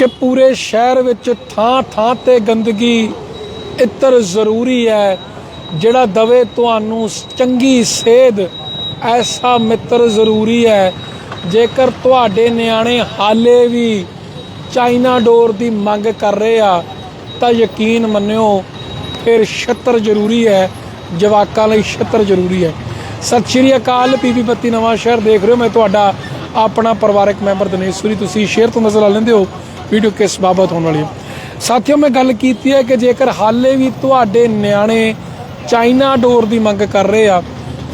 ਕਿ ਪੂਰੇ ਸ਼ਹਿਰ ਵਿੱਚ ਥਾਂ ਥਾਂ ਤੇ ਗੰਦਗੀ ਇਤਰ ਜ਼ਰੂਰੀ ਹੈ, ਜਿਹੜਾ ਦਵੇ ਤੁਹਾਨੂੰ ਚੰਗੀ ਸੇਧ, ਐਸਾ ਮਿੱਤਰ ਜ਼ਰੂਰੀ ਹੈ। ਜੇਕਰ ਤੁਹਾਡੇ ਨਿਆਣੇ ਹਾਲੇ ਵੀ ਚਾਈਨਾ ਡੋਰ ਦੀ ਮੰਗ ਕਰ ਰਹੇ ਆ, ਤਾਂ ਯਕੀਨ ਮੰਨਿਓ, ਫਿਰ ਛੱਤਰ ਜ਼ਰੂਰੀ ਹੈ, ਜਵਾਕਾਂ ਲਈ ਛੱਤਰ ਜ਼ਰੂਰੀ ਹੈ। ਸਤਿ ਸ਼੍ਰੀ ਅਕਾਲ, ਪੀਪੀ ਬੱਤੀ ਨਵਾਂ ਸ਼ਹਿਰ ਦੇਖ ਰਹੇ ਹੋ ਮੈਂ ਤੁਹਾਡਾ ਆਪਣਾ ਪਰਿਵਾਰਕ ਮੈਂਬਰ ਦਿਨੇਸ਼ ਸੂਰੀ। ਤੁਸੀਂ ਸ਼ੇਅਰ ਤੋਂ ਨਜ਼ਰ ਆ ਲੈਂਦੇ ਹੋ। ਵੀਡੀਓ ਕਿਸ ਬਾਬਤ ਹੋਣ ਵਾਲੀ ਹੈ? ਸਾਥੀਓ, ਮੈਂ ਗੱਲ ਕੀਤੀ ਹੈ ਕਿ ਜੇਕਰ ਹਾਲੇ ਵੀ ਤੁਹਾਡੇ ਨਿਆਣੇ ਚਾਈਨਾ ਡੋਰ ਦੀ ਮੰਗ ਕਰ ਰਹੇ ਆ,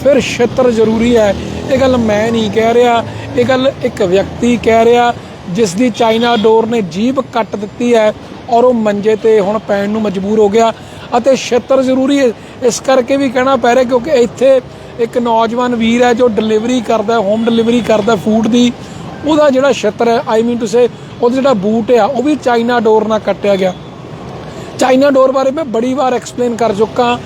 ਫਿਰ ਛੱਤਰ ਜ਼ਰੂਰੀ ਹੈ। ਇਹ ਗੱਲ ਮੈਂ ਨਹੀਂ ਕਹਿ ਰਿਹਾ। ਇਹ ਗੱਲ ਇੱਕ ਵਿਅਕਤੀ ਕਹਿ ਰਿਹਾ ਜਿਸ ਦੀ ਚਾਈਨਾ ਡੋਰ ਨੇ ਜੀਭ ਕੱਟ ਦਿੱਤੀ ਹੈ ਔਰ ਉਹ ਮੰਜੇ ਤੇ ਹੁਣ ਪੈਣ ਨੂੰ ਮਜਬੂਰ ਹੋ ਗਿਆ ਅਤੇ ਛੱਤਰ ਜ਼ਰੂਰੀ ਹੈ। ਇਸ ਕਰਕੇ ਵੀ ਕਹਿਣਾ ਪੈ ਰਿਹਾ ਕਿਉਂਕਿ ਇੱਥੇ ਇੱਕ ਨੌਜਵਾਨ ਵੀਰ ਹੈ ਜੋ ਡਿਲੀਵਰੀ ਕਰਦਾ ਹੋਮ ਡਿਲੀਵਰੀ ਕਰਦਾ ਫੂਡ ਦੀ। ਉਹਦਾ ਜਿਹੜਾ ਛੱਤਰ ਹੈ ਆਈ ਮੀਨ ਟੂ ਸੇ ਉਹਦਾ ਜਿਹੜਾ ਬੂਟ ਆ, ਉਹ ਵੀ ਚਾਈਨਾ ਡੋਰ ਨਾਲ ਕੱਟਿਆ ਗਿਆ। ਚਾਈਨਾ ਡੋਰ ਬਾਰੇ ਮੈਂ ਬੜੀ ਵਾਰ ਐਕਸਪਲੇਨ ਕਰ ਚੁੱਕਾ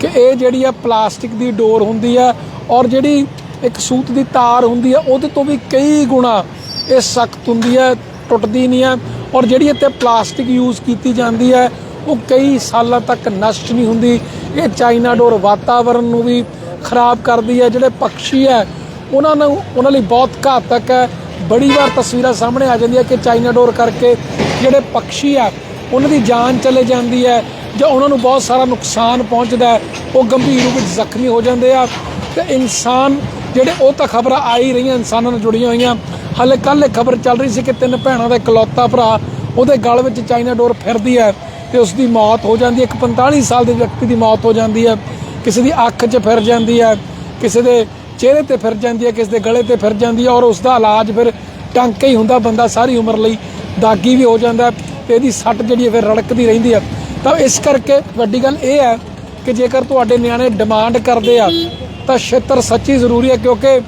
ਕਿ ਇਹ ਜਿਹੜੀ ਆ ਪਲਾਸਟਿਕ ਦੀ ਡੋਰ ਹੁੰਦੀ ਆ ਔਰ ਜਿਹੜੀ ਇੱਕ ਸੂਤ ਦੀ ਤਾਰ ਹੁੰਦੀ ਆ, ਉਹਦੇ ਤੋਂ ਵੀ ਕਈ ਗੁਣਾ ਇਹ ਸਖਤ ਹੁੰਦੀ ਹੈ ਟੁੱਟਦੀ ਨਹੀਂ ਆ ਔਰ ਜਿਹੜੀ ਇੱਥੇ ਪਲਾਸਟਿਕ ਯੂਜ਼ ਕੀਤੀ ਜਾਂਦੀ ਹੈ ਉਹ ਕਈ ਸਾਲਾਂ ਤੱਕ ਨਸ਼ਟ ਨਹੀਂ ਹੁੰਦੀ। ਇਹ ਚਾਈਨਾ ਡੋਰ ਵਾਤਾਵਰਣ ਨੂੰ ਵੀ ਖਰਾਬ ਕਰਦੀ ਹੈ ਜਿਹੜੇ ਪੰਛੀ ਹੈ ਉਹਨਾਂ ਨੂੰ, ਉਹਨਾਂ ਲਈ ਬਹੁਤ ਘਾਤਕ ਹੈ ਬੜੀ ਵਾਰ ਤਸਵੀਰਾਂ ਸਾਹਮਣੇ ਆ ਜਾਂਦੀਆਂ ਕਿ ਚਾਈਨਾ ਡੋਰ ਕਰਕੇ ਜਿਹੜੇ ਪੰਛੀ ਆ, ਉਹਨਾਂ ਦੀ ਜਾਨ ਚਲੇ ਜਾਂਦੀ ਹੈ ਜਾਂ ਉਹਨਾਂ ਨੂੰ ਬਹੁਤ ਸਾਰਾ ਨੁਕਸਾਨ ਪਹੁੰਚਦਾ ਉਹ ਗੰਭੀਰ ਰੂਪ ਵਿੱਚ ਜ਼ਖਮੀ ਹੋ ਜਾਂਦੇ ਆ। ਤੇ ਇਨਸਾਨ ਜਿਹੜੇ ਉਹ ਤਾਂ ਖਬਰਾਂ ਆ ਹੀ ਰਹੀਆਂ, ਇਨਸਾਨਾਂ ਨਾਲ ਜੁੜੀਆਂ ਹੋਈਆਂ। ਹਾਲੇ ਕੱਲ੍ਹ ਇਹ ਖਬਰ ਚੱਲ ਰਹੀ ਸੀ ਕਿ ਤਿੰਨ ਭੈਣਾਂ ਦਾ ਇਕਲੌਤਾ ਭਰਾ ਉਹਦੇ ਗਲ ਵਿੱਚ ਚਾਈਨਾ ਡੋਰ ਫਿਰਦੀ ਹੈ ਤੇ ਉਸ ਦੀ ਮੌਤ ਹੋ ਜਾਂਦੀ ਹੈ। ਇੱਕ 45 ਸਾਲ ਦੇ ਵਿਅਕਤੀ ਦੀ ਮੌਤ ਹੋ ਜਾਂਦੀ ਹੈ। ਕਿਸੇ ਦੀ ਅੱਖ 'ਚ ਫਿਰ ਜਾਂਦੀ ਹੈ। ਕਿਸੇ ਦੇ ਚਿਹਰੇ ਤੇ ਫਿਰ ਜਾਂਦੀ ਹੈ, ਕਿਸੇ ਦੇ ਗਲੇ ਤੇ ਫਿਰ ਜਾਂਦੀ ਹੈ ਔਰ ਉਸ ਦਾ ਇਲਾਜ ਫਿਰ ਟਾਂਕੇ ਹੀ ਹੁੰਦਾ ਬੰਦਾ ਸਾਰੀ ਉਮਰ ਲਈ, ਦਾਗੀ ਵੀ ਹੋ ਜਾਂਦਾ ਹੈ ਤੇ ਇਹਦੀ ਸੱਟ ਜਿਹੜੀ ਹੈ ਫਿਰ ਰੜਕਦੀ ਰਹਿੰਦੀ ਹੈ। ਤਾਂ ਇਸ ਕਰਕੇ ਵੱਡੀ ਗੱਲ ਇਹ ਹੈ ਕਿ ਜੇਕਰ ਤੁਹਾਡੇ ਨਿਆਣੇ ਡਿਮਾਂਡ ਕਰਦੇ ਆ, ਤਾਂ ਛੇਤਰ ਸੱਚੀ ਜ਼ਰੂਰੀ ਹੈ ਕਿਉਂਕਿ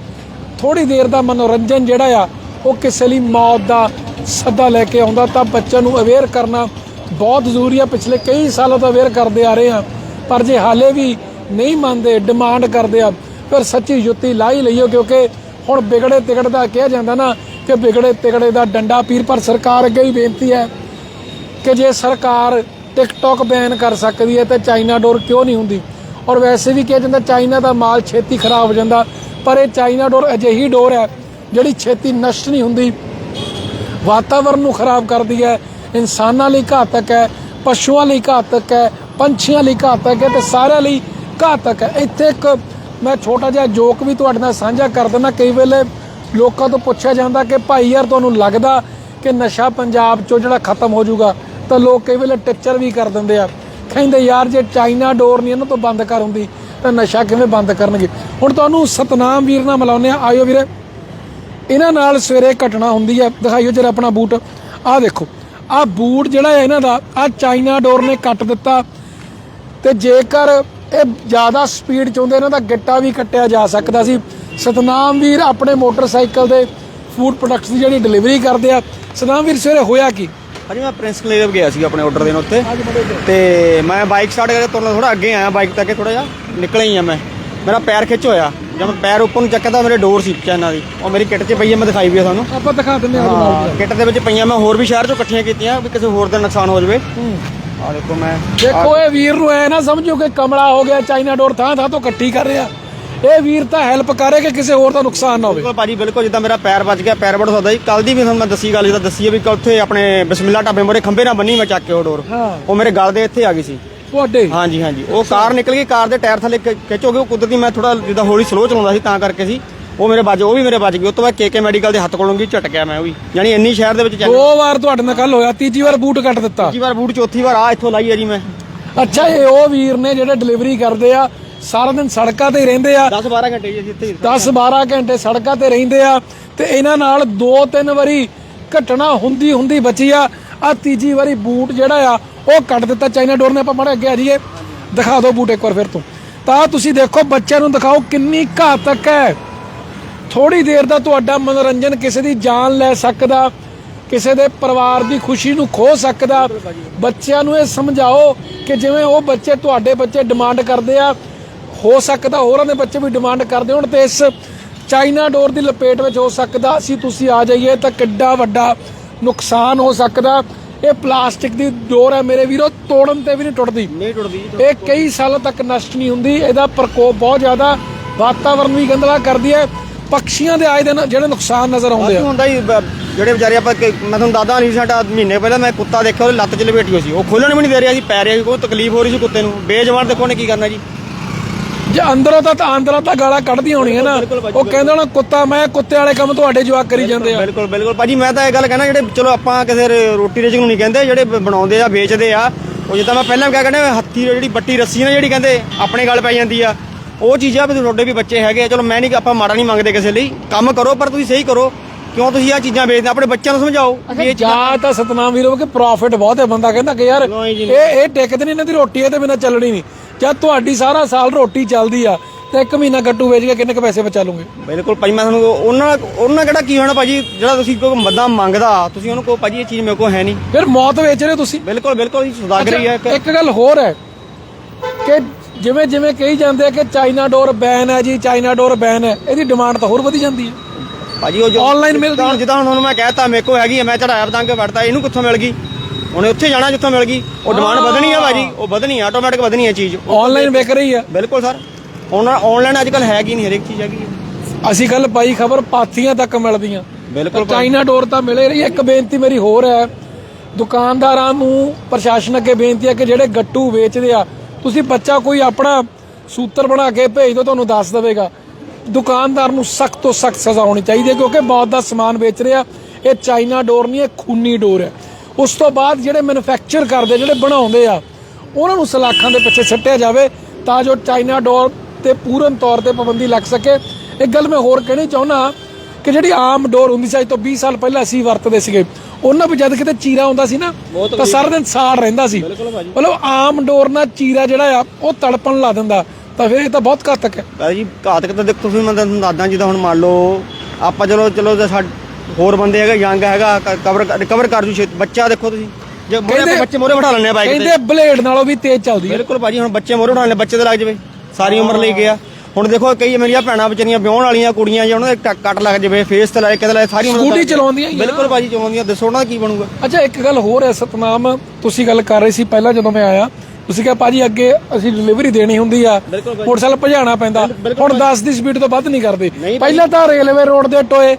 ਥੋੜੀ ਦੇਰ ਦਾ ਮਨੋਰੰਜਨ ਜਿਹੜਾ ਆ, ਉਹ ਕਿਸੇ ਲਈ ਮੌਤ ਦਾ ਸੱਦਾ ਲੈ ਕੇ ਆਉਂਦਾ, ਤਾਂ ਬੱਚਿਆਂ ਨੂੰ ਅਵੇਅਰ ਕਰਨਾ ਬਹੁਤ ਜ਼ਰੂਰੀ ਆ ਪਿਛਲੇ ਕਈ ਸਾਲਾਂ ਤੋਂ ਅਵੇਅਰ ਕਰਦੇ ਆ ਰਹੇ ਆ ਪਰ ਜੇ ਹਾਲੇ ਵੀ ਨਹੀਂ ਮੰਨਦੇ, ਡਿਮਾਂਡ ਕਰਦੇ ਆ ਫਿਰ ਸੱਚੀ ਜੁੱਤੀ ਲਾਈ ਲਈਓ, ਕਿਉਂਕਿ ਹੁਣ ਵਿਗੜੇ ਤਿਗੜ ਦਾ ਕਿਹਾ ਜਾਂਦਾ ਨਾ ਕਿ ਵਿਗੜੇ ਤਿਗੜੇ ਦਾ ਡੰਡਾ ਪੀਰ, ਪਰ ਸਰਕਾਰ ਅੱਗੇ ਹੀ ਬੇਨਤੀ ਹੈ ਕਿ ਜੇ ਸਰਕਾਰ ਟਿਕਟੌਕ ਬੈਨ ਕਰ ਸਕਦੀ ਹੈ, ਤਾਂ ਚਾਈਨਾ ਡੋਰ ਕਿਉਂ ਨਹੀਂ ਹੁੰਦੀ? ਔਰ ਵੈਸੇ ਵੀ ਕਿਹਾ ਜਾਂਦਾ ਚਾਈਨਾ ਦਾ ਮਾਲ ਛੇਤੀ ਖਰਾਬ ਹੋ ਜਾਂਦਾ, ਪਰ ਇਹ ਚਾਈਨਾ ਡੋਰ ਅਜਿਹੀ ਡੋਰ ਹੈ ਜਿਹੜੀ ਛੇਤੀ ਨਸ਼ਟ ਨਹੀਂ ਹੁੰਦੀ। ਵਾਤਾਵਰਣ ਨੂੰ ਖਰਾਬ ਕਰਦੀ ਹੈ, ਇਨਸਾਨਾਂ ਲਈ ਘਾਤਕ ਹੈ, ਪਸ਼ੂਆਂ ਲਈ ਘਾਤਕ ਹੈ, ਪੰਛੀਆਂ ਲਈ ਘਾਤਕ ਹੈ, ਤੇ ਸਾਰਿਆਂ ਲਈ ਘਾਤਕ ਹੈ। ਇੱਥੇ ਇੱਕ ਮੈਂ ਛੋਟਾ ਜਿਹਾ ਜੋਕ ਵੀ ਤੁਹਾਡੇ ਨਾਲ ਸਾਂਝਾ ਕਰ ਦਿੰਦਾ। ਕਈ ਵੇਲੇ ਲੋਕਾਂ ਤੋਂ ਪੁੱਛਿਆ ਜਾਂਦਾ ਕਿ ਭਾਈ ਯਾਰ, ਤੁਹਾਨੂੰ ਲੱਗਦਾ ਕਿ ਨਸ਼ਾ ਪੰਜਾਬ ਚੋਂ ਜਿਹੜਾ ਖਤਮ ਹੋ ਜਾਊਗਾ, ਤਾਂ ਲੋਕ ਕਈ ਵੇਲੇ ਟਿੱਚਰ ਵੀ ਕਰ ਦਿੰਦੇ ਆ। ਕਹਿੰਦੇ, ਯਾਰ, ਜੇ ਚਾਈਨਾ ਡੋਰ ਨਹੀਂ ਇਹਨਾਂ ਤੋਂ ਬੰਦ ਕਰ ਹੁੰਦੀ, ਤਾਂ ਨਸ਼ਾ ਕਿਵੇਂ ਬੰਦ ਕਰਨਗੇ? ਹੁਣ ਤੁਹਾਨੂੰ ਸਤਨਾਮ ਵੀਰ ਨਾਲ ਮਿਲਾਉਂਦੇ ਆ ਆਇਓ ਵੀਰੇ। ਇਹਨਾਂ ਨਾਲ ਸਵੇਰੇ ਘਟਨਾ ਹੁੰਦੀ ਹੈ ਦਿਖਾਈਓ ਜਰਾ ਆਪਣਾ ਬੂਟ। ਆਹ ਦੇਖੋ, ਆਹ ਬੂਟ ਜਿਹੜਾ ਹੈ ਇਹਨਾਂ ਦਾ, ਆਹ ਚਾਈਨਾ ਡੋਰ ਨੇ ਕੱਟ ਦਿੱਤਾ। ਤੇ ਜੇਕਰ ਇਹ ਜ਼ਿਆਦਾ ਸਪੀਡ ਚ ਹੁੰਦੇ ਇਹਨਾਂ ਦਾ ਗਿੱਟਾ ਵੀ ਕੱਟਿਆ ਜਾ ਸਕਦਾ ਸੀ। ਸਤਨਾਮ ਵੀਰ ਆਪਣੇ ਮੋਟਰਸਾਈਕਲ ਦੇ ਫੂਡ ਪ੍ਰੋਡਕਟਸ ਦੀ ਜਿਹੜੀ ਡਿਲੀਵਰੀ ਕਰਦੇ ਆ। ਸਤਨਾਮ ਵੀਰ ਸਵੇਰੇ ਹੋਇਆ ਕੀ? ਹਾਂਜੀ ਮੈਂ ਪ੍ਰਿੰਸ ਕਲੇਵ ਗਿਆ ਸੀ ਆਪਣੇ ਆਰਡਰ ਦੇਣ ਉੱਤੇ। ਤੇ ਮੈਂ ਬਾਈਕ ਸਟਾਰਟ ਕਰਕੇ ਤੁਰਨਾ ਥੋੜਾ ਅੱਗੇ ਆਇਆ ਬਾਈਕ ਤੱਕ ਥੋੜਾ ਜਿਹਾ ਨਿਕਲਿਆ ਹੀ ਆ ਮੈਂ। ਮੇਰਾ ਪੈਰ ਖਿੱਚ ਹੋਇਆ। ਜਦ ਮੈਂ ਪੈਰ ਉੱਪਰ ਨੂੰ ਚੱਕਿਆ ਤਾਂ ਮੇਰੇ ਡੋਰ ਸੀ ਚਾਈਨਾ ਦੀ। ਉਹ ਮੇਰੀ ਕਿੱਟ 'ਚ ਪਈ ਹੈ ਮੈਂ ਦਿਖਾਈ ਵੀ ਆ ਤੁਹਾਨੂੰ। ਆਪਾਂ ਦਿਖਾ ਦਿੰਦੇ ਹਾਂ ਕਿੱਟ ਦੇ ਵਿੱਚ ਪਈਆਂ ਮੈਂ ਹੋਰ ਵੀ ਸ਼ਹਿਰ 'ਚੋਂ ਇਕੱਠੀਆਂ ਕੀਤੀਆਂ ਵੀ ਕਿਸੇ ਹੋਰ ਦਾ ਨੁਕਸਾਨ ਹੋ ਜਾਵੇ। ਆ ਦੇਖੋ ਮੈਂ ਦੇਖੋ ਇਹ ਵੀਰ ਨੂੰ ਐ ਨਾ ਸਮਝੋ ਕਿ ਕਮਲਾ ਹੋ ਗਿਆ ਚਾਈਨਾ ਡੋਰ ਥਾਂ ਥਾਂ ਤੋਂ ਇਕੱਠੀ ਕਰ ਰਿਹਾ। ਇਹ ਵੀਰ ਤਾਂ ਹੈਲਪ ਕਰ ਰਿਹਾ ਕਿ ਕਿਸੇ ਹੋਰ ਦਾ ਨੁਕਸਾਨ ਨਾ ਹੋਵੇ। ਬਿਲਕੁਲ ਭਾਜੀ ਬਿਲਕੁਲ ਜਿੱਦਾਂ ਮੇਰਾ ਪੈਰ ਵੱਜ ਗਿਆ ਪੈਰ ਵੜ ਸਕਦਾ ਜੀ। ਕੱਲ ਦੀ ਵੀ ਤੁਹਾਨੂੰ ਮੈਂ ਦੱਸੀ ਗੱਲ ਜਿੱਦਾਂ ਦੱਸੀ ਹੈ ਵੀ ਉੱਥੇ ਆਪਣੇ ਬਿਸਮਿਲ੍ਲਾ ਢਾਬੇ ਮੋਰੇ ਖੰਭੇ ਨਾਲ ਬੰਨੀ ਮੈਂ ਚੱਕ ਕੇ ਉਹ ਡੋਰ। ਉਹ ਮੇਰੇ ਗਲ ਦੇ ਇੱਥੇ ਆ ਗਈ ਸੀ। ਤੁਹਾਡੇ? ਹਾਂਜੀ ਹਾਂਜੀ। ਉਹ ਕਾਰ ਨਿਕਲ ਗਈ ਕਾਰ ਦੇ ਟਾਇਰ ਥੱਲੇ ਖਿੱਚ ਹੋ ਗਈ ਉਹ ਕੁਦਰਤੀ ਮੈਂ ਥੋੜਾ ਜਿੱਦਾਂ ਹੌਲੀ ਸਲੋ ਚਲਾਉਂਦਾ ਸੀ ਤਾਂ ਕਰਕੇ ਸੀ। ਉਹ ਮੇਰੇ ਵੱਜ ਉਹ ਵੀ ਮੇਰੇ ਵੱਜ ਗਈ ਉਸ ਤੋਂ ਬਾਅਦ ਕੇਕੇ ਮੈਡੀਕਲ ਦੇ ਹੱਥ ਕੋਲੋਂ ਦੀ ਝਟਕਿਆ ਮੈਂ ਉਹ ਵੀ। ਯਾਨੀ ਇੰਨੀ ਸ਼ਹਿਰ ਦੇ ਵਿੱਚ ਚੱਲ ਦੋ ਵਾਰ ਤੁਹਾਡੇ ਨਾਲ ਕੱਲ ਹੋਇਆ ਤੀਜੀ ਵਾਰ ਬੂਟ ਕੱਟ ਦਿੱਤਾ। ਤੀਜੀ ਵਾਰ ਬੂਟ ਚੌਥੀ ਵਾਰ ਆ ਇੱਥੋਂ ਲਾਈ ਆ ਜੀ ਮੈਂ। ਅੱਛਾ ਇਹ ਉਹ ਵੀਰ ਨੇ ਜਿਹੜੇ ਡਿਲੀਵਰੀ ਕਰਦੇ ਆ ਸਾਰਾ ਦਿਨ ਸੜਕਾਂ ਤੇ ਹੀ ਰਹਿੰਦੇ ਆ। 10 12 ਘੰਟੇ ਜੀ ਅਸੀਂ ਇੱਥੇ ਹੀ 10 12 ਘੰਟੇ ਸੜਕਾਂ ਤੇ ਰਹਿੰਦੇ ਆ ਤੇ ਇਹਨਾਂ ਨਾਲ ਦੋ ਤਿੰਨ ਵਾਰੀ ਘਟਨਾ ਹੁੰਦੀ ਹੁੰਦੀ ਬਚੀ ਆ। ਆ ਤੀਜੀ ਵਾਰੀ ਬੂਟ ਜਿਹੜਾ ਆ ਉਹ ਕੱਟ ਦਿੱਤਾ ਚਾਈਨਾ ਡੋਰ ਨੇ। ਆਪਾਂ ਮਾੜੇ ਅੱਗੇ ਆ ਜਾਈਏ ਦਿਖਾ ਦਿਓ ਬੂਟ ਇੱਕ ਵਾਰ ਫਿਰ ਤੋਂ। ਤਾਂ ਤੁਸੀਂ ਦੇਖੋ ਬੱਚਿਆਂ ਨੂੰ ਦਿਖਾਓ ਕਿੰਨੀ ਘਾਤਕ ਹੈ। ਥੋੜੀ ਦੇਰ ਦਾ ਤੁਹਾਡਾ ਮਨੋਰੰਜਨ ਕਿਸੇ ਦੀ ਜਾਨ ਲੈ ਸਕਦਾ ਕਿਸੇ ਦੇ ਪਰਿਵਾਰ ਦੀ ਖੁਸ਼ੀ ਨੂੰ ਖੋ ਸਕਦਾ। ਬੱਚਿਆਂ ਨੂੰ ਇਹ ਸਮਝਾਓ ਕਿ ਜਿਵੇਂ ਉਹ ਬੱਚੇ ਤੁਹਾਡੇ ਬੱਚੇ ਡਿਮਾਂਡ ਕਰਦੇ ਆ ਹੋ ਸਕਦਾ ਹੋਰਾਂ ਦੇ ਬੱਚੇ ਵੀ ਡਿਮਾਂਡ ਕਰਦੇ ਹੋਣ ਤੇ ਇਸ ਚਾਈਨਾ ਡੋਰ ਦੀ ਲਪੇਟ ਵਿੱਚ ਹੋ ਸਕਦਾ ਅਸੀਂ ਤੁਸੀਂ ਆ ਜਾਈਏ ਤਾਂ ਕਿੱਡਾ ਵੱਡਾ ਨੁਕਸਾਨ ਹੋ ਸਕਦਾ। ਇਹ ਪਲਾਸਟਿਕ ਦੀ ਡੋਰ ਹੈ ਮੇਰੇ ਵੀਰੋ ਤੋੜਨ ਤੇ ਵੀ ਨਹੀਂ ਟੁੱਟਦੀ। ਨਹੀਂ ਟੁੱਟਦੀ ਇਹ ਕਈ ਸਾਲਾਂ ਤੱਕ ਨਸ਼ਟ ਨਹੀਂ ਹੁੰਦੀ ਇਹਦਾ ਪ੍ਰਕੋਪ ਬਹੁਤ ਜ਼ਿਆਦਾ ਵਾਤਾਵਰਣ ਵੀ ਗੰਦਲਾ ਕਰਦੀ ਹੈ। ਪੰਛੀਆਂ ਦੇ ਆਏ ਦਿਨ ਜਿਹੜੇ ਨੁਕਸਾਨ ਨਜ਼ਰ ਆਉਂਦੇ ਆ। ਹੁੰਦਾ ਹੀ ਜਿਹੜੇ ਵਿਚਾਰੇ ਆਪਾਂ ਮੈਂ ਤੁਹਾਨੂੰ ਦੱਸਦਾ ਰੀਸੈਂਟ ਮਹੀਨੇ ਪਹਿਲਾਂ ਮੈਂ ਕੁੱਤਾ ਦੇਖਿਆ ਉਹਦੀ ਲੱਤ 'ਚ ਲਪੇਟੀ ਹੋਈ ਸੀ। ਉਹ ਖੋਲਣ ਵੀ ਨਹੀਂ ਦੇ ਰਿਹਾ ਸੀ ਪੈ ਰਿਹਾ ਸੀ ਕੋਈ ਤਕਲੀਫ ਹੋ ਰਹੀ ਸੀ ਕੁੱਤੇ ਨੂੰ। ਬੇਜਵਾਨ ਦੇਖੋ ਨੇ ਕੀ ਕਰਨਾ ਜੀ। ਜੇ ਅੰਦਰੋਂ ਤਾਂ ਅੰਦਰੋਂ ਤਾਂ ਗਾਲਾਂ ਕੱਢਦੀਆਂ ਹੋਣੀਆਂ ਨਾ। ਉਹ ਕਹਿੰਦੇ ਹੋਣਾ ਕੁੱਤਾ ਮੈਂ ਕੁੱਤੇ ਵਾਲੇ ਕੰਮ ਤੁਹਾਡੇ ਜਵਾਕ ਕਰੀ ਜਾਂਦੇ ਆ। ਬਿਲਕੁਲ ਬਿਲਕੁਲ। ਭਾਜੀ ਮੈਂ ਤਾਂ ਇਹ ਗੱਲ ਕਹਿਣਾ ਜਿਹੜੇ ਚਲੋ ਆਪਾਂ ਕਿਸੇ ਰੋਟੀ ਰੇਜਿੰਗ ਨੂੰ ਨਹੀਂ ਕਹਿੰਦੇ ਜਿਹੜੇ ਬਣਾਉਂਦੇ ਆ ਵੇਚਦੇ ਆ ਉਹ ਜਿੱਦਾਂ ਮੈਂ ਪਹਿਲਾਂ ਵੀ ਕਿਹਾ ਕਹਿੰਦੇ ਹੱਥੀ ਜਿਹੜੀ ਬੱਟੀ ਰੱਸੀ ਨਾ ਜਿਹੜੀ ਕਹਿੰਦੇ ਆਪਣੇ ਗੱਲ ਪੈ ਜਾਂਦੀ ਆ। ਉਹ ਚੀਜ਼ਾਂ ਵੀ ਤੁਹਾਡੇ ਵੀ ਬੱਚੇ ਹੈਗੇ ਆ ਚਲੋ ਮੈਂ ਨਹੀਂ ਆਪਾਂ ਮਾੜਾ ਨਹੀਂ ਮੰਗਦੇ ਕਿਸੇ ਲਈ। ਕੰਮ ਕਰੋ ਪਰ ਤੁਸੀਂ ਸਹੀ ਕਰੋ। ਕਿਉਂ ਤੁਸੀਂ ਆ ਚੀਜ਼ਾਂ ਵੇਚਦੇ ਆਪਣੇ ਬੱਚਿਆਂ ਨੂੰ ਸਮਝਾਓ ਵੀ ਇਹ ਜਾਂ ਤਾਂ ਸਤਨਾਮ ਵੀਰੋ ਕਿ ਪ੍ਰੋਫਿਟ ਬਹੁਤ ਹੈ ਬੰਦਾ ਕਹਿੰਦਾ ਕਿ ਯਾਰ ਇਹ ਇਹ ਟਿਕਦੇ ਨਹੀਂ ਇਹਨਾਂ ਦੀ ਰੋਟੀ ਇਹਦੇ ਬਿਨਾਂ ਚੱਲਣੀ ਨਹੀਂ ਜਦ ਤੁਹਾਡੀ ਸਾਰਾ ਸਾਲ ਰੋਟੀ ਚੱਲਦੀ ਆ ਤੇ ਇੱਕ ਮਹੀਨਾ ਗੱਟੂ ਵੇਚ ਕੇ ਕਿੰਨੇ ਕ ਪੈਸੇ ਬਚਾ ਲਓਗੇ? ਬਿਲਕੁਲ ਭਾਜੀ ਮੈਂ ਤੁਹਾਨੂੰ ਉਹਨਾਂ ਉਹਨਾਂ ਕਿਹੜਾ ਕੀ ਹੋਣਾ ਭਾਜੀ? ਜਿਹੜਾ ਤੁਸੀਂ ਕੋਈ ਬੰਦਾ ਮੰਗਦਾ ਤੁਸੀਂ ਉਹਨੂੰ ਕਹੋ ਭਾਜੀ ਇਹ ਚੀਜ਼ ਮੇਰੇ ਕੋਲ ਹੈ ਨਹੀਂ ਫਿਰ ਮੌਤ ਵੇਚ ਰਹੇ ਹੋ ਤੁਸੀਂ? ਬਿਲਕੁਲ ਬਿਲਕੁਲ ਸੁਦਾਗਰੀ ਹੈ ਇੱਕ ਗੱਲ ਹੋਰ ਹੈ ਕਿ ਜਿਵੇਂ ਜਿਵੇਂ ਕਹੀ ਜਾਂਦੇ ਆ ਕਿ ਚਾਈਨਾ ਡੋਰ ਬੈਨ ਹੈ ਜੀ ਚਾਈਨਾ ਡੋਰ ਬੈਨ ਹੈ ਇਹਦੀ ਡਿਮਾਂਡ ਤਾਂ ਹੋਰ ਵਧੀ ਜਾਂਦੀ ਹੈ। ਭਾਜੀ ਉਹ ਜੋ Online ਮਿਲਦੀ ਜਿੱਦਾਂ- ਜਿੱਦਾਂ ਹੁਣ ਉਹਨੂੰ ਮੈਂ ਕਹਿਤਾ ਮੇਰੇ ਕੋਲ ਹੈਗੀ ਹੈ ਮੈਂ ਚੜਾਇਆ ਪਤੰਗ ਵੜਦਾ ਇਹਨੂੰ ਕਿੱਥੋਂ ਮਿਲ ਗਈ? ਉਹਨੇ ਉੱਥੇ ਜਾਣਾ ਜਿੱਥੋਂ ਮਿਲ ਗਈ? ਉਹ ਡਿਮਾਂਡ ਵਧਣੀ ਹੈ ਭਾਜੀ ਉਹ ਵਧਣੀ ਹੈ ਆਟੋਮੈਟਿਕ ਵਧਣੀ ਹੈ ਚੀਜ਼। ਆਨਲਾਈਨ ਵਿਕ ਰਹੀ ਹੈ ਬਿਲਕੁਲ ਸਰ। ਆਨਲਾਈਨ ਅੱਜ ਕੱਲ ਹੈਗੀ ਨਹੀਂ ਹਰੇਕ ਚੀਜ਼ ਹੈਗੀ ਹੈ ਅਸੀਂ ਕੱਲ ਪਾਈ ਖਬਰ ਪਾਥੀਆਂ ਤੱਕ ਮਿਲਦੀਆਂ। ਬਿਲਕੁਲ ਚਾਈਨਾ ਡੋਰ ਤਾਂ ਮਿਲੇ ਰਹੀ ਹੈ। ਇੱਕ ਬੇਨਤੀ ਮੇਰੀ ਹੋਰ ਹੈ। ਦੁਕਾਨਦਾਰਾਂ ਨੂੰ ਪ੍ਰਸ਼ਾਸਨ ਅੱਗੇ ਬੇਨਤੀ ਹੈ ਕਿ ਜਿਹੜੇ ਗੱਟੂ ਵੇਚਦੇ ਆ ਤੁਸੀਂ ਬੱਚਾ ਕੋਈ ਆਪਣਾ ਸੂਤਰ ਬਣਾ ਕੇ ਭੇਜ ਦਿਓ, ਤੁਹਾਨੂੰ ਦੱਸ ਦੇਵੇਗਾ। ਦੁਕਾਨਦਾਰ ਨੂੰ ਸਖਤ ਤੋਂ ਸਖਤ ਸਜ਼ਾ ਹੋਣੀ ਚਾਹੀਦੀ ਹੈ, ਕਿਉਂਕਿ ਮੌਤ ਦਾ ਸਮਾਨ ਵੇਚ ਰਿਹਾ। ਇਹ ਚਾਈਨਾ ਡੋਰ ਨਹੀਂ, ਇਹ ਖੂਨੀ ਡੋਰ ਹੈ। ਉਸ ਤੋਂ ਬਾਅਦ ਜਿਹੜੇ ਮੈਨੂਫੈਕਚਰ ਕਰਦੇ, ਜਿਹੜੇ ਬਣਾਉਂਦੇ ਆ, ਉਹਨਾਂ ਨੂੰ ਸਲਾਖਾਂ ਦੇ ਪਿੱਛੇ ਸੱਟਿਆ ਜਾਵੇ ਤਾਂ ਜੋ ਚਾਈਨਾ ਡੋਰ ਤੇ ਪੂਰਨ ਤੌਰ ਤੇ ਪਾਬੰਦੀ ਲੱਗ ਸਕੇ। ਇੱਕ ਗੱਲ ਮੈਂ ਹੋਰ ਕਹਿਣੀ ਚਾਹੁੰਦਾ ਕਿ ਜਿਹੜੀ ਆਮ ਡੋਰ ਹੁੰਦੀ ਸੀ, ਅੱਜ ਤੋਂ 20 ਸਾਲ ਪਹਿਲਾਂ ਅਸੀਂ ਵਰਤਦੇ ਸੀਗੇ ਉਹਨਾਂ ਵੀ ਜਦ ਕਿਤੇ ਚੀਰਾ ਹੁੰਦਾ ਸੀ ਨਾ ਤਾਂ ਸਾਰਾ ਦਿਨ ਸਾੜ ਰਹਿੰਦਾ ਸੀ। ਮਤਲਬ ਆਮ ਡੋਰ ਨਾਲ ਚੀਰਾ ਜਿਹੜਾ ਆ ਉਹ ਤੜਪਣ ਲਾ ਦਿੰਦਾ। ਤਾਂ ਫਿਰ ਇਹ ਤਾਂ ਬਹੁਤ ਘਾਤਕ ਹੈ। ਭਾਜੀ ਘਾਤਕ ਤਾਂ ਦੇਖੋ ਤੁਸੀਂ ਮੈਂ ਤੁਹਾਨੂੰ ਦੱਸਦਾ ਜਿੱਦਾਂ ਹੁਣ ਮੰਨ ਲਓ ਆਪਾਂ ਚਲੋ ਚਲੋ ਹੋਰ ਬੰਦੇ ਹੈਗਾ ਯੰਗ ਹੈਗਾ ਕਵਰ ਰਿਕਵਰ ਕਰ ਜੂ ਬੱਚਾ ਦੇਖੋ ਤੁਸੀਂ। ਜੇ ਮੋਰੇ ਬੱਚੇ ਮੋਰੇ ਬਿਠਾ ਲੈਣੇ ਆ ਬਾਈਕ ਤੇ। ਕਹਿੰਦੇ ਬਲੇਡ ਨਾਲੋਂ ਵੀ ਤੇਜ਼ ਚੱਲਦੀ ਹੈ। ਬਿਲਕੁਲ ਭਾਜੀ ਹੁਣ ਬੱਚੇ ਮੋਰੇ ਬਿਠਾ ਲੈਣੇ ਬੱਚੇ ਤੇ ਲੱਗ ਜਾਵੇ। ਸਾਰੀ ਉਮਰ ਲਈ ਗਿਆ ਹੁਣ ਦੇਖੋ ਕਈ ਮੇਰੀਆਂ ਭੈਣਾਂ ਵਿਚਾਰੀਆਂ ਵਿਆਹਣ ਵਾਲੀਆਂ ਕੁੜੀਆਂ ਜਾਂ ਉਹਨਾਂ ਦੇ ਕੱਟ ਲੱਗ ਜਾਵੇ ਫੇਸ ਤੇ ਲੱਗ ਕਿਤੇ ਲੱਗ ਸਾਰੀ ਉਮਰ ਸਕੂਟੀ ਚਲਾਉਂਦੀਆਂ ਹੀ ਆ। ਬਿਲਕੁਲ ਭਾਜੀ ਚਲਾਉਂਦੀਆਂ। ਦੱਸੋ ਉਹਨਾਂ ਦਾ ਕੀ ਬਣੂਗਾ? ਅੱਛਾ ਇੱਕ ਗੱਲ ਹੋਰ ਹੈ ਸਤਨਾਮ ਤੁਸੀਂ ਗੱਲ ਕਰ ਰਹੇ ਸੀ ਪਹਿਲਾਂ ਜਦੋਂ ਮੈਂ ਆਇਆ। ਤੁਸੀਂ ਕਿਹਾ ਭਾਜੀ ਅੱਗੇ ਅਸੀਂ ਡਿਲੀਵਰੀ ਦੇਣੀ ਹੁੰਦੀ ਆ। ਬਿਲਕੁਲ ਭਾਜੀ। ਮੋਟਰਸਾਈਕਲ ਭਜਾਣਾ ਪੈਂਦਾ। ਹੁਣ 10 ਦੀ ਸਪੀਡ ਤੋਂ ਵੱਧ ਨਹੀਂ ਕਰਦੇ। ਪਹਿਲਾਂ ਤਾਂ ਰੇਲਵੇ ਰੋਡ ਦੇ ਟੋਏ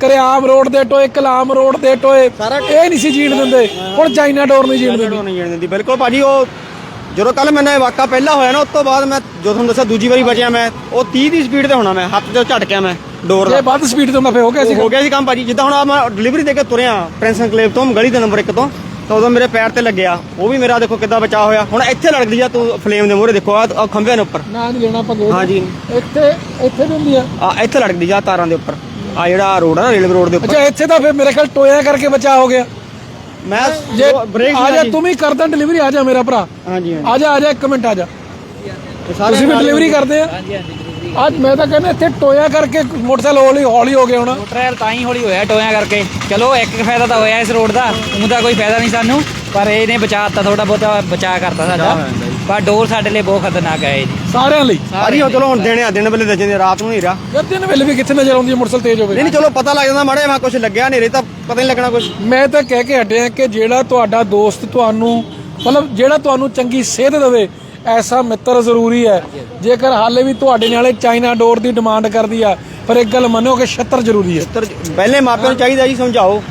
ਕਰਿਆਮ ਰੋਡ ਦੇ ਟੋਏ ਕਲਾਮ ਰੋਡ ਦੇ ਟੋਏ। ਸਾਰਾ- ਇਹ ਨਹੀਂ ਸੀ ਜੀਣ ਦਿੰਦੇ। ਹੁਣ ਚਾਈਨਾ ਡੋਰ ਨਹੀਂ ਜੀਣ ਦਿੰਦੀ। ਨਹੀਂ ਜਾਣ ਦਿੰਦੀ। ਬਿਲਕੁਲ ਭਾਜੀ ਉਹ ਜਦੋਂ ਕੱਲ ਮੈਨੂੰ ਇਹ ਵਾਕਾ ਪਹਿਲਾਂ ਹੋਇਆ ਨਾ ਉਸ ਤੋਂ ਬਾਅਦ ਮੈਂ ਜਦੋਂ ਤੁਹਾਨੂੰ ਦੱਸਿਆ ਦੂਜੀ ਵਾਰੀ ਬਚਿਆ ਮੈਂ ਉਹ 30 ਦੀ ਸਪੀਡ ਤੇ ਹੋਣਾ ਮੈਂ ਹੱਥ ਤੇ ਝਟਕਿਆ ਮੈਂ ਡੋਰ ਦਾ। ਜੇ ਵੱਧ ਸਪੀਡ ਤੋਂ ਮੈਂ ਫੇ ਹੋ ਗਿਆ ਸੀ ਹੋ ਗਿਆ ਸੀ ਕੰਮ ਭਾਜੀ ਜਿੱਦਾਂ ਹੁਣ ਆਹ ਮੈਂ ਡਿਲੀਵਰੀ ਦੇ ਕੇ ਤੁਰਿਆ ਪ੍ਰਿੰਸ ਕਲੇਵ ਤੋਂ ਗਲੀ ਦੇ ਨੰਬਰ 1 ਤੋਂ ਤਾਂ ਉਦੋਂ ਮੇਰੇ ਪੈਰ ਤੇ ਲੱਗਿਆ ਉਹ ਵੀ ਮੇਰਾ ਦੇਖੋ ਕਿੱਦਾਂ ਬਚਾ ਹੋਇਆ। ਹੁਣ ਇੱਥੇ ਲੜਕਦੀ ਆ ਤੂੰ ਫਲੇਮ ਦੇ ਮੂਹਰੇ ਦੇਖੋ ਆ ਖੰਭਿਆਂ ਦੇ ਉੱਪਰ। ਨਾ ਨਹੀਂ ਲੈਣਾ ਆਪਾਂ ਹਾਂਜੀ। ਇੱਥੇ ਇੱਥੇ ਵੀ ਹੁੰਦੀ ਆ। ਆ ਇੱਥੇ ਲੜਕਦੀ ਆ ਤਾਰਾਂ ਦੇ ਉੱਪਰ। ਆ ਜਿਹੜਾ ਰੋਡ ਆ ਰੇਲਵੇ ਰੋਡ ਦੇ ਉੱਪਰ। ਅੱਛਾ ਇੱਥੇ ਤਾਂ ਫੇ ਮੇਰੇ ਖਿਆਲ ਟੋਇਆ ਕਰਕੇ ਬਚਾ ਹੋ ਗਿਆ। ਮੈਂ ਜੇ ਬ੍ਰੇਕ ਆ ਜਾ ਤੂੰ ਵੀ ਕਰਦਾ ਡਿਲੀਵਰੀ ਆ ਜਾ ਮੇਰਾ ਭਰਾ। ਹਾਂਜੀ ਹਾਂਜੀ। ਆ ਜਾ ਆ ਜਾ ਇੱਕ ਮਿੰਟ ਆ ਜਾ। ਤੁਸੀਂ ਵੀ ਡਿਲੀਵਰੀ ਕਰਦੇ ਆ? ਹਾਂਜੀ ਹਾਂਜੀ ਅੱਜ ਮੈਂ ਤਾਂ ਕਹਿੰਦਾ ਇੱਥੇ ਟੋਇਆ ਕਰਕੇ ਮੋਟਰਸਾਈਕਲ ਹੌਲੀ ਹੌਲੀ ਹੋ ਗਿਆ ਹੁਣ। ਟ੍ਰਾਇਲ ਤਾਂ ਹੀ ਹੌਲੀ ਹੋਇਆ ਟੋਇਆਂ ਕਰਕੇ। ਚਲੋ ਇੱਕ ਫਾਇਦਾ ਤਾਂ ਹੋਇਆ ਇਸ ਰੋਡ ਦਾ। ਉਹਦਾ ਕੋਈ ਫਾਇਦਾ ਨਹੀਂ ਸਾਨੂੰ ਪਰ ਇਹਨੇ ਬਚਾਤਾ ਥੋੜਾ ਬਹੁਤਾ ਬਚਾ ਕਰਤਾ ਸਾਡਾ। ਪਰ ਡੋਰ ਸਾਡੇ ਲਈ ਬਹੁਤ ਖਤਰਨਾਕ ਹੈ ਜੀ। ਸਾਰਿਆਂ ਲਈ? ਭਾਜੀ ਉਹ ਚਲੋ ਹੁਣ ਦਿਨੇ ਆ ਦਿਨ ਵੇਲੇ ਦੱਜਦੇ ਰਾਤ ਨੂੰ ਨਹੀਂ ਰਾ ਯਾਰ ਦਿਨ ਵੇਲੇ ਵੀ ਕਿੱਥੇ ਨਜ਼ਰ ਆਉਂਦੀ ਹੈ ਮੋਟਰਸਾਈਕਲ ਤੇਜ਼ ਹੋਵੇ। ਨਹੀਂ ਨਹੀਂ ਚਲੋ ਪਤਾ ਲੱਗ ਜਾਂਦਾ ਮਾੜੇ ਮੈਂ ਕੁਝ ਲੱਗਿਆ ਨਹੀਂ ਤਾਂ ਪਤਾ ਨਹੀਂ ਲੱਗਣਾ ਕੁਝ ਮੈਂ ਤਾਂ ਕਹਿ ਕੇ ਹਟਿਆ ਕਿ ਜਿਹੜਾ ਤੁਹਾਡਾ ਦੋਸਤ ਤੁਹਾਨੂੰ ਮਤਲਬ ਜਿਹੜਾ ਤੁਹਾਨੂੰ ਚੰਗੀ ਸੇਧ ਦੇਵੇ ਐਸਾ ਮਿੱਤਰ ਜ਼ਰੂਰੀ ਹੈ। ਜੇਕਰ ਹਾਲੇ ਵੀ ਤੁਹਾਡੇ ਨਾਲੇ ਚਾਈਨਾ ਡੋਰ ਦੀ ਡਿਮਾਂਡ ਕਰਦੀ ਆ ਪਰ ਇੱਕ ਗੱਲ ਮੰਨੋ ਕਿ ਛੱਤਰ ਜ਼ਰੂਰੀ ਹੈ। ਪਹਿਲੇ ਮਾਪਿਆਂ ਨੂੰ ਚਾਹੀਦਾ ਜੀ ਸਮਝਾਓ।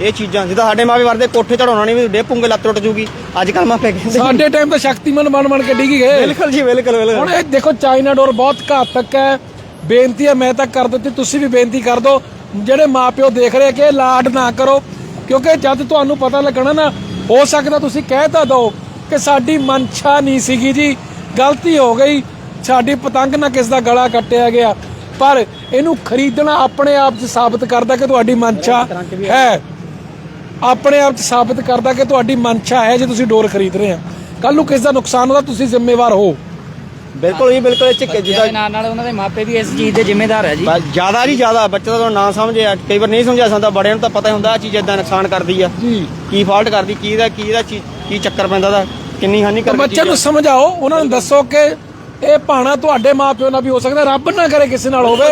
ਇਹ ਚੀਜ਼ਾਂ ਜਿੱਦਾਂ ਸਾਡੇ ਮਾਪੇ ਵਰਦੇ ਕੋਠੇ ਚੜਾਉਣਾ ਨਹੀਂ ਵੀ ਡੇਪੂਗੇ ਲੱਤ ਟੁੱਟ ਜੂਗੀ। ਅੱਜ ਕੱਲ ਮਾਪੇ ਕਹਿੰਦੇ ਸਾਡੇ ਟਾਈਮ ਤਾਂ ਸ਼ਕਤੀਮਾਨ ਬਣ ਬਣ ਕੇ ਡਿੱਗੀ ਗਏ। ਬਿਲਕੁਲ ਜੀ ਬਿਲਕੁਲ ਬਿਲਕੁਲ। ਹੁਣ ਇਹ ਦੇਖੋ ਚਾਈਨਾ ਡੋਰ ਬਹੁਤ ਘਾਤਕ ਹੈ। ਬੇਨਤੀ ਹੈ ਮੈਂ ਤਾਂ ਕਰ ਦਿੱਤੀ ਤੁਸੀਂ ਵੀ ਬੇਨਤੀ ਕਰ ਦਿਓ। ਜਿਹੜੇ ਮਾਪਿਓ ਦੇਖ ਰਹੇ ਕਿ ਲਾਡ ਨਾ ਕਰੋ ਕਿਉਂਕਿ ਜਦ ਤੁਹਾਨੂੰ ਪਤਾ ਲੱਗਣਾ ਨਾ ਹੋ ਸਕਦਾ ਤੁਸੀਂ ਕਹਿ ਤਾਂ ਦਿਓ ਕਿ ਸਾਡੀ ਮਨਸ਼ਾ ਨਹੀਂ ਸੀਗੀ ਜੀ। ਗਲਤੀ ਹੋ ਗਈ। ਸਾਡੀ ਪਤੰਗ ਨਾ ਕਿਸ ਦਾ ਗਲਾ ਕੱਟਿਆ ਗਿਆ। ਪਰ ਇਹਨੂੰ ਖਰੀਦਣਾ ਆਪਣੇ ਆਪ 'ਚ ਸਾਬਤ ਕਰਦਾ ਕਿ ਤੁਹਾਡੀ ਮਨਸ਼ਾ ਹੈ। ਆਪਣੇ ਆਪ 'ਚ ਸਾਬਤ ਕਰਦਾ ਕਿ ਤੁਹਾਡੀ ਮਨਸ਼ਾ ਹੈ ਜੇ ਤੁਸੀਂ ਡੋਰ ਖਰੀਦ ਰਹੇ ਆ। ਕੱਲ ਨੂੰ ਕਿਸ ਦਾ ਨੁਕਸਾਨ ਹੁੰਦਾ ਤੁਸੀਂ ਜ਼ਿੰਮੇਵਾਰ ਹੋ। ਬਿਲਕੁਲ ਜੀ ਬਿਲਕੁਲ ਇਹ ਚ ਜਿੱਦਾਂ ਜਿਹਦੇ ਨਾਲ ਨਾਲ ਉਹਨਾਂ ਦੇ ਮਾਪੇ ਵੀ ਇਸ ਚੀਜ਼ ਦੇ ਜ਼ਿੰਮੇਦਾਰ ਹੈ ਜੀ। ਬਸ ਜ਼ਿਆਦਾ ਜੀ ਜ਼ਿਆਦਾ ਬੱਚਾ ਤਾਂ ਨਾ ਸਮਝੇ ਆ ਕਈ ਵਾਰ ਨਹੀਂ ਸਮਝਾ ਸਕਦਾ ਬੜਿਆਂ ਨੂੰ ਤਾਂ ਪਤਾ ਹੀ ਹੁੰਦਾ ਆ ਚੀਜ਼ ਇਦਾਂ ਨੁਕਸਾਨ ਕਰਦੀ ਆ। ਜੀ। ਕੀ ਫਾਲਟ ਕਰਦੀ ਕੀ ਦਾ ਕੀ ਦਾ ਕੀ ਚੱਕਰ ਪੈਂਦਾ ਦਾ ਕਿੰਨੀ ਹਾਨੀ ਕਰਦੀ ਬੱਚੇ ਨੂੰ ਸਮਝਾਓ ਉਹਨਾਂ ਨੂੰ ਦੱਸੋ ਕਿ ਇਹ ਭਾਣਾ ਤੁਹਾਡੇ ਮਾਪਿਓ ਨਾਲ ਵੀ ਹੋ ਸਕਦਾ ਰੱਬ ਨਾ ਕਰੇ ਕਿਸੇ ਨਾਲ ਹੋਵੇ।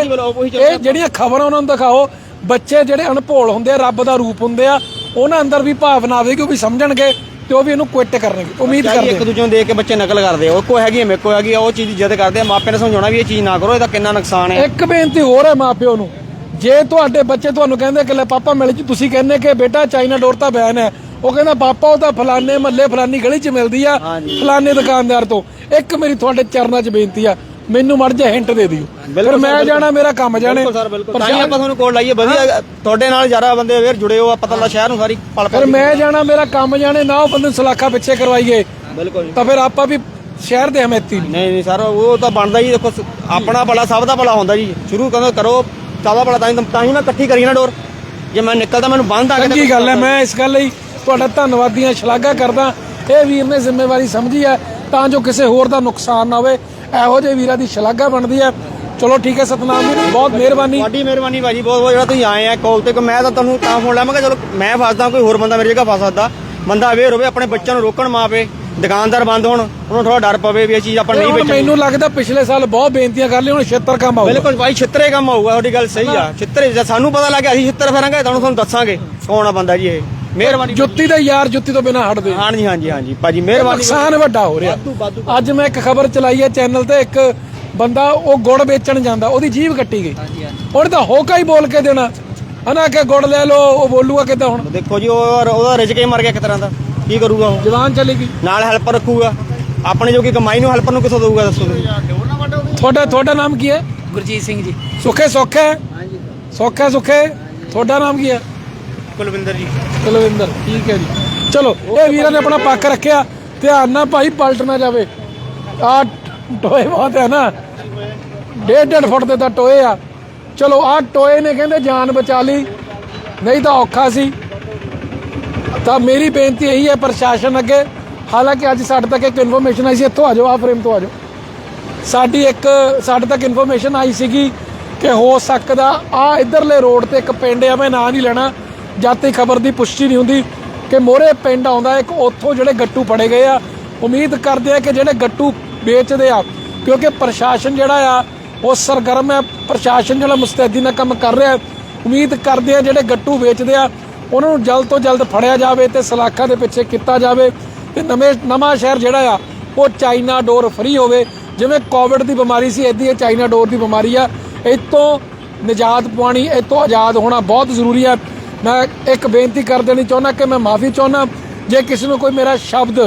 ਇਹ ਜਿਹੜੀਆਂ ਖਬਰਾਂ ਉਹਨਾਂ ਨੂੰ ਦਿਖਾਓ ਬੱਚੇ ਜਿਹੜੇ ਅਣਭੋਲ ਹੁੰਦੇ ਆ ਰੱਬ ਦਾ ਰੂਪ ਹੁੰਦੇ ਆ ਉਹਨਾਂ ਅੰਦਰ ਵੀ ਭਾਵਨਾ ਆਵੇਗੀ ਉਹ ਵੀ ਸਮਝਣਗੇ ਤੇ ਉਹ ਵੀ ਇਹਨੂੰ ਕੁਇਟ ਕਰਨਗੇ। ਉਮੀਦ ਕਰਦੇ ਇੱਕ ਦੂਜੇ ਨੂੰ ਦੇਖ ਕੇ ਬੱਚੇ ਨਕਲ ਕਰਦੇ ਆ। ਉਹ ਕੋ ਹੈਗੀ ਮੇਰੇ ਕੋ ਹੈਗੀ ਉਹ ਚੀਜ਼ ਜਿੱਦ ਕਰਦੇ ਆ। ਮਾਪਿਆਂ ਨੇ ਸਮਝਾਉਣਾ ਵੀ ਇਹ ਚੀਜ਼ ਨਾ ਕਰੋ ਇਹਦਾ ਕਿੰਨਾ ਨੁਕਸਾਨ ਹੈ। ਇੱਕ ਬੇਨਤੀ ਹੋਰ ਹੈ ਮਾਪਿਓ ਨੂੰ। ਜੇ ਤੁਹਾਡੇ ਬੱਚੇ ਤੁਹਾਨੂੰ ਕਹਿੰਦੇ ਕਿ ਲੈ ਪਾਪਾ ਮਿਲ ਜੀ ਤੁਸੀਂ ਕਹਿੰਦੇ ਕਿ ਬੇਟਾ ਚਾਈਨਾ ਡੋਰ ਤਾਂ ਬੈਨ ਹੈ। ਉਹ ਕਹਿੰਦਾ ਪਾਪਾ ਉਹ ਤਾਂ ਫਲਾਣੇ ਮਹੱਲੇ ਫਲਾਨੀ ਗਲੀ 'ਚ ਮਿਲਦੀ ਆ। ਫਲਾਣੇ ਦੁਕਾਨਦਾਰ ਤੋਂ। ਇੱਕ ਮੇਰੀ ਤੁਹਾਡੇ ਚਰਨਾਂ 'ਚ ਬੇਨਤੀ ਆ। ਮੈਨੂੰ ਮੜ ਜਾ ਹਿੰਟ ਦੇ ਦਿਓ। ਫਿਰ ਮੈਂ ਜਾਣਾ ਮੇਰਾ ਕੰਮ ਜਾਣੇ। ਤਾਂ ਹੀ ਆਪਾਂ ਤੁਹਾਨੂੰ ਕੋਲ ਲਾਈਏ ਵਧੀਆ ਤੁਹਾਡੇ ਨਾਲ ਜ਼ਿਆਦਾ ਬੰਦੇ ਅਵੇਅਰ ਜੁੜੇ ਹੋ ਆ ਪਤਾ ਲੱਗਾ ਸ਼ਹਿਰ ਨੂੰ ਸਾਰੀ ਪਲ ਫਿਰ ਪਲ ਮੈਂ ਜਾਣਾ ਮੇਰਾ ਕੰਮ ਜਾਣੇ ਨਾ ਉਹ ਬੰਦੇ ਨੂੰ ਸਲਾਖਾ ਪਿੱਛੇ ਕਰਵਾਈਏ। ਬਿਲਕੁਲ। ਤਾਂ ਫਿਰ ਆਪਾਂ ਵੀ ਸ਼ਹਿਰ ਦੇ ਹਮੈਤੀ ਨਹੀਂ। ਨਹੀਂ ਸਰ ਉਹ ਤਾਂ ਬਣਦਾ ਜੀ ਦੇਖੋ ਆਪਣਾ ਭਲਾ ਸਭ ਦਾ ਭਲਾ ਹੁੰਦਾ ਜੀ। ਸ਼ੁਰੂ ਕਦੋਂ ਕਰੋ ਸਭ ਭਲਾ ਤਾਂ ਤਾਂ ਹੀ ਮੈਂ ਇਕੱਠੀ ਕਰੀ ਨਾ ਡੋਰ। ਜੇ ਮੈਂ ਨਿਕਲਦਾ ਮੈਨੂੰ ਬੰਦ ਆ ਕੇ ਚੰਗੀ ਗੱਲ ਹੈ ਮੈਂ ਇਸ ਗੱਲ ਲਈ ਤੁਹਾਡਾ ਧੰਨਵਾਦੀਆਂ ਸ਼ਲਾਘਾ ਕਰਦਾ। ਇਹ ਵੀਰ ਨੇ ਜ਼ਿੰਮੇਵਾਰੀ ਸਮਝੀ ਹੈ ਤਾਂ ਜੋ ਕਿਸੇ ਹੋਰ ਦਾ ਨੁਕਸਾਨ ਨਾ ਹੋਵੇ। ਇਹੋ ਜਿਹੇ ਵੀਰਾਂ ਦੀ ਸ਼ਲਾਘਾ ਬਣਦੀ ਹੈ। ਚਲੋ ਠੀਕ ਹੈ ਸਤਨਾਮ ਜੀ ਬਹੁਤ ਮਿਹਰਬਾਨੀ। ਤੁਹਾਡੀ ਮਿਹਰਬਾਨੀ ਭਾਜੀ ਬਹੁਤ ਬਹੁਤ ਜਿਹੜਾ ਤੁਸੀਂ ਆਏ ਆ ਕਾਲ ਤੇ ਕਿ ਮੈਂ ਤਾਂ ਤੁਹਾਨੂੰ ਤਾਂ ਫੋਨ ਲਾਇਆ ਮੈਂ ਕਿਹਾ ਚਲੋ ਮੈਂ ਫਸਦਾ ਕੋਈ ਹੋਰ ਬੰਦਾ ਮੇਰੀ ਜਗ੍ਹਾ ਫਸ ਸਕਦਾ। ਬੰਦਾ ਅਵੇਅਰ ਹੋਵੇ ਆਪਣੇ ਬੱਚਿਆਂ ਨੂੰ ਰੋਕਣ ਮਾਪੇ ਦੁਕਾਨਦਾਰ ਬੰਦ ਹੋਣ ਉਹਨੂੰ ਥੋੜਾ ਡਰ ਪਵੇ ਵੀ ਇਹ ਚੀਜ਼ ਆਪਾਂ ਨਹੀਂ ਵੇਚਣੀ। ਮੈਨੂੰ ਲੱਗਦਾ ਪਿਛਲੇ ਸਾਲ ਬਹੁਤ ਬੇਨਤੀਆਂ ਕਰ ਲਈ ਹੁਣ 76 ਕੰਮ ਆਊਗਾ। ਬਿਲਕੁਲ ਭਾਈ ਛਿੱਤਰੇ ਕੰਮ ਹੋਊਗਾ ਤੁਹਾਡੀ ਗੱਲ ਸਹੀ ਆ ਛਿੱਤਰੇ ਜੇ ਸਾਨੂੰ ਪਤਾ ਲੱਗ ਗਿਆ ਅਸੀਂ ਛਿੱਤਰ ਫੇਰਾਂਗੇ ਤੁਹਾਨੂੰ ਤੁਹਾਨੂੰ ਦੱਸਾਂਗੇ ਕੌਣ ਆ ਬੰਦਾ ਜੀ ਇਹ। ਮਿਹਰਬਾਨੀ ਜੁੱਤੀ ਦੇ ਯਾਰ ਜੁੱਤੀ ਤੋਂ ਬਿਨਾ ਹਟਦੇ। ਹਾਂਜੀ ਹਾਂਜੀ ਹਾਂਜੀ ਭਾਜੀ ਮਿਹਰਬਾਨੀ ਨੁਕਸਾਨ ਵੱਡਾ ਹੋ ਰਿਹਾ। ਅੱਜ ਮੈਂ ਇੱਕ ਖਬਰ ਚਲਾਈ ਹੈ ਚੈਨਲ ਤੇ ਇੱਕ ਬੰਦਾ ਉਹ ਗੁੜ ਵੇਚਣ ਜਾਂਦਾ ਉਹਦੀ ਜੀਭ ਕੱਟੀ ਗਈ। ਉਹਨੇ ਤਾਂ ਹੋਕਾ ਹੀ ਬੋਲ ਕੇ ਦੇਣਾ। ਹਨਾ ਕਿ ਗੁੜ ਲੈ ਲਓ ਉਹ ਬੋਲੂਗਾ ਕਿਦਾਂ ਹੁਣ। ਦੇਖੋ ਜੀ ਉਹ ਉਹਦਾ ਰਿਜਕ ਹੀ ਮਰ ਗਿਆ ਇੱਕ ਤਰ੍ਹਾਂ ਦਾ। ਕੀ ਕਰੂਗਾ ਉਹ? ਜਵਾਨ ਚਲੀ ਗਈ। ਨਾਲ ਹੈਲਪਰ ਰੱਖੂਗਾ। ਆਪਣੇ ਜੋ ਕਿ ਕਮਾਈ ਨੂੰ ਹੈਲਪਰ ਨੂੰ ਕਿੱਥੋਂ ਦਊਗਾ ਦੱਸੋ ਤੁਸੀਂ? ਤੁਹਾਡਾ ਤੁਹਾਡਾ ਨਾਮ ਕੀ ਹੈ? ਗੁਰਜੀਤ ਸਿੰਘ ਜੀ। ਸੁਖੇ ਸੁਖੇ ਹਾਂਜੀ। ਸੁਖੇ ਸੁਖੇ ਤੁਹਾਡਾ ਨਾਮ ਕੀ ਹੈ? ਕੁਲਵਿੰਦਰ ਜੀ। ਕੁਲਵਿੰਦਰ, ਠੀਕ ਹੈ ਜੀ। ਚਲੋ, ਇਹ ਵੀਰਾਂ ਨੇ ਆਪਣਾ ਪੱਕ ਰੱਖਿਆ। ਧਿਆਨ ਨਾਲ ਭਾਈ ਪਲਟ ਨਾ ਜਾਵੇ। ਆ ਟੋਏ ਬਹੁਤ ਹੈ ਨਾ। ਡੇਢ ਡੇਢ ਫੁੱਟ ਦੇ ਤਾਂ ਟੋਏ ਆ। ਚਲੋ, ਆ ਟੋਏ ਨੇ ਕਹਿੰਦੇ ਜਾਨ ਬਚਾ ਲਈ। ਨਹੀਂ ਤਾਂ ਔਖਾ ਸੀ। ਤਾਂ ਮੇਰੀ ਬੇਨਤੀ ਇਹੀ ਹੈ ਪ੍ਰਸ਼ਾਸਨ ਅੱਗੇ। ਹਾਲਾਂਕਿ ਅੱਜ ਸਾਡੇ ਤੱਕ ਇੱਕ ਇਨਫੋਰਮੇਸ਼ਨ ਆਈ ਸੀ। ਇੱਥੋਂ ਆ ਜਾਓ ਆ ਫਰੇਮ ਤੋਂ ਆ ਜਾਓ। ਸਾਡੀ ਇੱਕ, ਸਾਡੇ ਤੱਕ ਇਨਫੋਰਮੇਸ਼ਨ ਆਈ ਸੀਗੀ ਕਿ ਹੋ ਸਕਦਾ ਆ ਇਧਰਲੇ ਰੋਡ ਤੇ ਇੱਕ ਪਿੰਡ ਆ, ਮੈਂ ਨਾਂ ਨਹੀਂ ਲੈਣਾ। ਜਦ ਤੱਕ ਖਬਰ ਦੀ ਪੁਸ਼ਟੀ ਨਹੀਂ ਹੁੰਦੀ ਕਿ ਮੋਰੇ ਪਿੰਡ ਆਉਂਦਾ ਇੱਕ ਉੱਥੋਂ ਜਿਹੜੇ ਗੱਟੂ ਫੜੇ ਗਏ ਆ। ਉਮੀਦ ਕਰਦੇ ਆ ਕਿ ਜਿਹੜੇ ਗੱਟੂ ਵੇਚਦੇ ਆ, ਕਿਉਂਕਿ ਪ੍ਰਸ਼ਾਸਨ ਜਿਹੜਾ ਆ, ਉਹ ਸਰਗਰਮ ਹੈ। ਪ੍ਰਸ਼ਾਸਨ ਜਿਹੜਾ ਮੁਸਤੈਦੀ ਨਾਲ ਕੰਮ ਕਰ ਰਿਹਾ ਉਮੀਦ ਕਰਦੇ ਆ ਜਿਹੜੇ ਗੱਟੂ ਵੇਚਦੇ ਆ, ਉਹਨਾਂ ਨੂੰ ਜਲਦ ਤੋਂ ਜਲਦ ਫੜਿਆ ਜਾਵੇ ਤੇ ਸਲਾਖਾਂ ਦੇ ਪਿੱਛੇ ਕੀਤਾ ਜਾਵੇ। ਤੇ ਨਵੇਂ, ਨਵਾਂ ਸ਼ਹਿਰ ਜਿਹੜਾ ਆ, ਉਹ ਚਾਈਨਾ ਡੋਰ ਫਰੀ ਹੋਵੇ। ਜਿਵੇਂ ਕੋਵਿਡ ਦੀ ਬਿਮਾਰੀ ਸੀ, ਇਦਾਂ ਹੀ ਇਹ ਚਾਈਨਾ ਡੋਰ ਦੀ ਬਿਮਾਰੀ ਆ। ਇਹ ਤੋਂ ਨਿਜਾਤ ਪਾਉਣੀ ਇਹ ਤੋਂ ਆਜ਼ਾਦ ਹੋਣਾ ਬਹੁਤ ਜ਼ਰੂਰੀ ਹੈ ਮੈਂ ਇੱਕ ਬੇਨਤੀ ਕਰ ਦੇਣੀ ਚਾਹੁੰਦਾ ਕਿ ਮੈਂ ਮਾਫੀ ਚਾਹੁੰਦਾ ਜੇ ਕਿਸੇ ਨੂੰ ਕੋਈ ਮੇਰਾ ਸ਼ਬਦ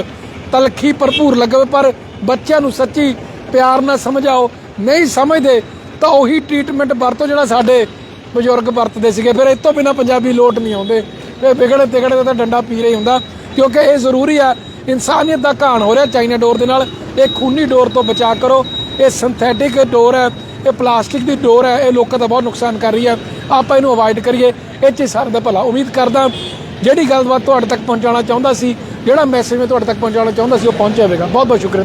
ਤਲਖੀ ਭਰਪੂਰ ਲੱਗੇ ਪਰ ਬੱਚਿਆਂ ਨੂੰ ਸੱਚੀ ਪਿਆਰ ਨਾਲ ਸਮਝਾਓ, ਨਹੀਂ ਸਮਝਦੇ, ਤਾਂ ਉਹੀ ਟ੍ਰੀਟਮੈਂਟ ਵਰਤੋ ਜਿਹੜਾ ਸਾਡੇ ਬਜ਼ੁਰਗ ਵਰਤਦੇ ਸੀਗੇ। ਫਿਰ ਇਹ ਤੋਂ ਬਿਨਾ ਪੰਜਾਬੀ ਲੋਟ ਨਹੀਂ ਆਉਂਦੇ। ਇਹ ਵਿਗੜੇ ਤਿਗੜੇ ਤਾਂ ਡੰਡਾ ਪੀ ਰਹੀ ਹੁੰਦਾ, ਕਿਉਂਕਿ ਇਹ ਜ਼ਰੂਰੀ ਆ, ਇਨਸਾਨੀਅਤ ਦਾ ਘਾਣ ਹੋ ਰਿਹਾ ਚਾਈਨਾ ਡੋਰ ਦੇ ਨਾਲ। ਇਹ ਖੂਨੀ ਡੋਰ ਤੋਂ ਬਚਾ ਕਰੋ। ਇਹ ਸਿੰਥੈਟਿਕ ਡੋਰ ਹੈ, ਇਹ ਪਲਾਸਟਿਕ ਦੀ ਡੋਰ ਹੈ, ਇਹ ਲੋਕਾਂ ਦਾ ਬਹੁਤ ਨੁਕਸਾਨ ਕਰ ਰਹੀ ਹੈ। ਆਪਾਂ ਇਹਨੂੰ ਅਵਾਇਡ ਕਰੀਏ, ਇਹ 'ਚ ਹੀ ਸਾਰਿਆਂ ਦਾ ਭਲਾ। ਉਮੀਦ ਕਰਦਾ ਜਿਹੜੀ ਗੱਲਬਾਤ ਤੁਹਾਡੇ ਤੱਕ ਪਹੁੰਚਾਉਣਾ ਚਾਹੁੰਦਾ ਸੀ, ਜਿਹੜਾ ਮੈਸੇਜ ਮੈਂ ਤੁਹਾਡੇ ਤੱਕ ਪਹੁੰਚਾਉਣਾ ਚਾਹੁੰਦਾ ਸੀ, ਉਹ ਪਹੁੰਚ ਜਾਵੇਗਾ। ਬਹੁਤ ਬਹੁਤ ਸ਼ੁਕਰੀਆ।